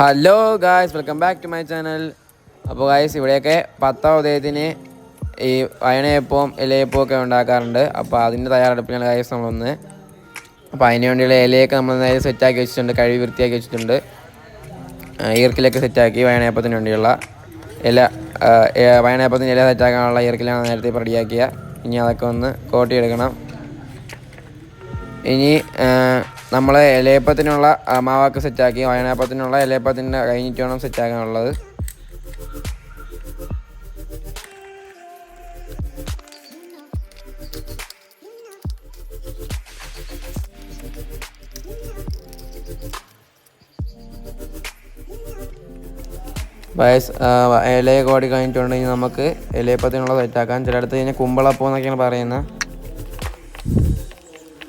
Hello guys welcome back to my channel അപ്പോൾ guys ഇവിടെയൊക്കെ പത്താം ഉദയത്തിന് ഈ അയണയപ്പവും ഇലയപ്പവും ഒക്കെ ഉണ്ടാക്കാറുണ്ട്. അപ്പോൾ അതിന്റെ തയ്യാറെടുപ്പിനാണ് ഗായ്സ് നമ്മളൊന്ന്. അപ്പോൾ അതിന് വേണ്ടിയുള്ള ഇലയൊക്കെ നമ്മൾ നേരെ സെറ്റാക്കി വെച്ചിട്ടുണ്ട് കഴുകി വൃത്തിയാക്കി വെച്ചിട്ടുണ്ട്. ഈർക്കിലൊക്കെ സെറ്റാക്കി വയണയപ്പത്തിന് വേണ്ടിയുള്ള ഇല വയനയപ്പത്തിന് ഇല സെറ്റാക്കാനുള്ള ഈർക്കിലാണ് നേരത്തെ ഇപ്പോൾ റെഡിയാക്കിയ. ഇനി അതൊക്കെ ഒന്ന് കോട്ടിയെടുക്കണം. ഇനി നമ്മൾ ഇലയപ്പത്തിനുള്ള മാവാക്ക് സെറ്റാക്കി വയനാപ്പത്തിനുള്ള ഇലയപ്പത്തിന്റെ കഴിഞ്ഞിട്ട് വേണം സെറ്റാക്കാനുള്ളത്. വയസ് ഇലയെ കോടി കഴിഞ്ഞിട്ടുണ്ടെങ്കിൽ നമുക്ക് ഇലയപ്പത്തിനുള്ള സെറ്റാക്കാം ചിലയിടത്ത് കഴിഞ്ഞാൽ കുമ്പളപ്പം എന്നൊക്കെയാണ് പറയുന്നത്.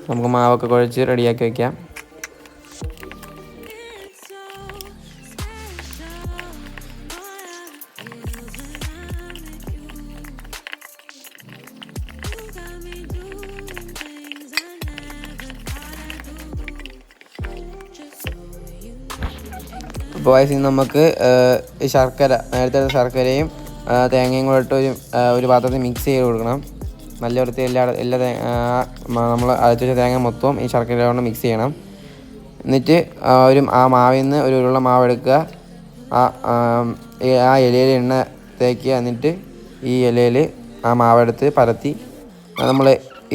നമുക്ക് മാവൊക്കെ കുഴച്ച് റെഡിയാക്കി വെക്കാം. അപ്പോൾ വയസ്സിൽ നമുക്ക് ശർക്കര നേരത്തെ ശർക്കരയും തേങ്ങയും കൂടെ ഇട്ട് ഒരു ഒരു പാത്രത്തിൽ മിക്സ് ചെയ്ത് കൊടുക്കണം. നല്ല വൃത്തി എല്ലാ എല്ലാ നമ്മൾ അരച്ച് വെച്ച തേങ്ങ മൊത്തവും ഈ ശർക്കര കൊണ്ട് മിക്സ് ചെയ്യണം. എന്നിട്ട് ഒരു ആ മാവിൽ നിന്ന് ഒരു ഉരുള മാവ് എടുക്കുക. ആ ആ, ഇലയിൽ എണ്ണ തേക്കുക. എന്നിട്ട് ഈ ഇലയിൽ ആ മാവെടുത്ത് പരത്തി നമ്മൾ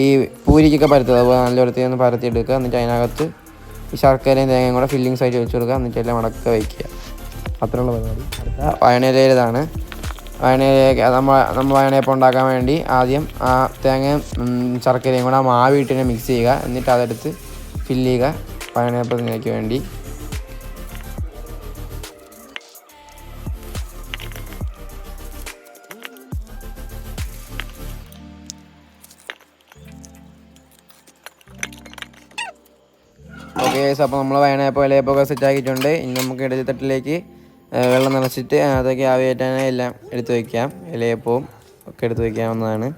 ഈ പൂരിക്കൊക്കെ പരത്തുക അതുപോലെ നല്ല വൃത്തി ഒന്ന് പരത്തി എടുക്കുക. എന്നിട്ട് അതിനകത്ത് ഈ ശർക്കരയും തേങ്ങയും കൂടെ ഫില്ലിങ്സ് ആയിട്ട് വെച്ച് കൊടുക്കുക. എന്നിട്ട് എല്ലാം മടക്കുക വയ്ക്കുക. അത്രയുള്ള പരിപാടി. അടുത്ത വയണയിലേതാണ് വയണയിലേക്ക് നമ്മൾ നമ്മൾ വയണയപ്പം ഉണ്ടാക്കാൻ വേണ്ടി ആദ്യം ആ തേങ്ങയും ശർക്കരയും കൂടെ ആ മാവിട്ടിനെ മിക്സ് ചെയ്യുക. എന്നിട്ട് അതെടുത്ത് ഫില്ല് ചെയ്യുക വയനയപ്പത്തിനേക്ക് വേണ്ടി. ഓക്കെ അപ്പോൾ നമ്മൾ വയണയപ്പം ഇലയപ്പൊക്കെ സെറ്റ് ആക്കിയിട്ടുണ്ട്. ഇനി നമുക്ക് ഇടലിത്തട്ടിലേക്ക് ആ, വെള്ളം നിറച്ചിട്ട് അതൊക്കെ ആവിയേറ്റാനായി എല്ലാം എടുത്ത് വയ്ക്കാം. ഇലയപ്പവും ഒക്കെ എടുത്ത് വയ്ക്കാവുന്നതാണ്.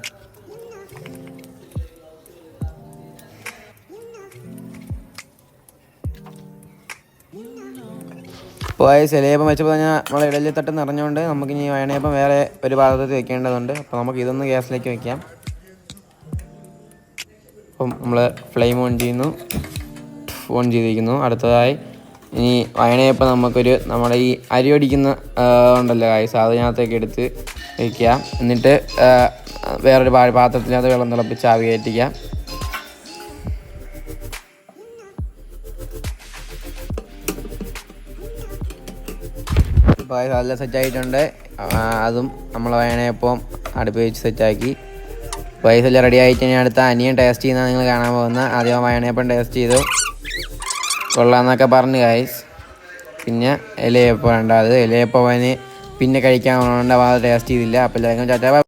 അപ്പോൾ ഈ ഇലയപ്പം വെച്ചപ്പോൾ തന്നെ നമ്മൾ ഇടലിത്തട്ട് നിറഞ്ഞുകൊണ്ട് നമുക്ക് ഇനി വയണയപ്പം വേറെ ഒരു പാത്രത്തിൽ വെക്കേണ്ടതുണ്ട്. അപ്പോൾ നമുക്ക് ഇതൊന്ന് ഗ്യാസിലേക്ക് വെക്കാം. അപ്പം നമ്മൾ ഫ്ലെയിം ഓൺ ചെയ്യുന്നു. ഓൺ ചെയ്തിരിക്കുന്നു. അടുത്തതായി ഇനി വയണയപ്പം നമുക്കൊരു നമ്മുടെ ഈ അരി ഒടിക്കുന്ന ഉണ്ടല്ലോ കായ്സ് അതിനകത്തേക്ക് എടുത്ത് വയ്ക്കുക എന്നിട്ട് വേറൊരു പാത്രത്തിനകത്ത് വെള്ളം തിളപ്പിച്ച് ആവി കയറ്റിക്കുക. ഇപ്പോൾ നല്ല സെറ്റായിട്ടുണ്ട് അതും നമ്മൾ വയണയപ്പം അടുപ്പ് വെച്ച് സെറ്റാക്കി പൈസ എല്ലാം റെഡി ആയിട്ട് ഇനി അടുത്ത അനിയൻ ടേസ്റ്റ് ചെയ്യുന്ന നിങ്ങൾ കാണാൻ പോകുന്ന ആദ്യം വയണയപ്പം ടേസ്റ്റ് ചെയ്തു. കൊള്ളാന്നൊക്കെ പറഞ്ഞു ഗൈസ് പിന്നെ ഇലയപ്പം ഉണ്ട് അത് ഇലയപ്പം പിന്നെ കഴിക്കാൻ വേണ്ട ടേസ്റ്റ് ചെയ്തില്ല. അപ്പോൾ എല്ലാവർക്കും ചാറ്റാ